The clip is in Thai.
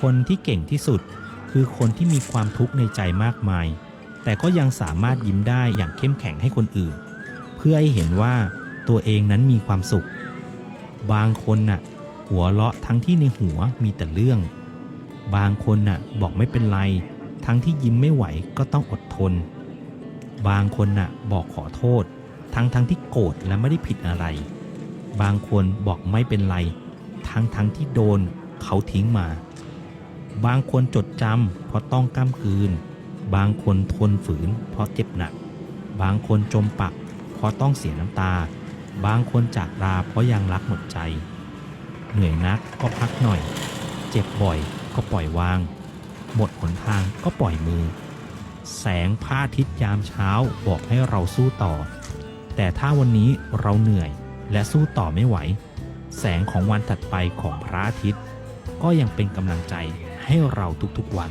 คนที่เก่งที่สุด คือคนที่มีความทุกข์ในใจมากมาย แต่ก็ยังสามารถยิ้มได้อย่างเข้มแข็งให้คนอื่น เพื่อให้เห็นว่าตัวเองนั้นมีความสุข บางคนน่ะ หัวเราะทั้งที่ในหัวมีแต่เรื่อง บางคนน่ะบอกไม่เป็นไร ทั้งที่ยิ้มไม่ไหวก็ต้องอดทน บางคนน่ะบอกขอโทษ ทั้งทั้งที่โกรธและไม่ได้ผิดอะไร บางคนบอกไม่เป็นไร ทั้งทั้งที่โดนเขาทิ้งมา บางคนจดจำเพราะต้องก้ามกืน บางคนทนฝืน เพราะเจ็บหนัก บางคนจมปัก เพราะต้องเสียน้ำตา บางคนจากลาเพราะยังรักหมดใจ เหนื่อยนักก็พักหน่อย เจ็บบ่อยก็ปล่อยวาง หมดหนทางก็ปล่อยมือ แสงพระอาทิตย์ยามเช้าบอกให้เราสู้ต่อ แต่ถ้าวันนี้เราเหนื่อยและสู้ต่อไม่ไหว แสงของวันถัดไปของพระอาทิตย์ ก็ยังเป็นกำลังใจ ให้เราทุกๆวัน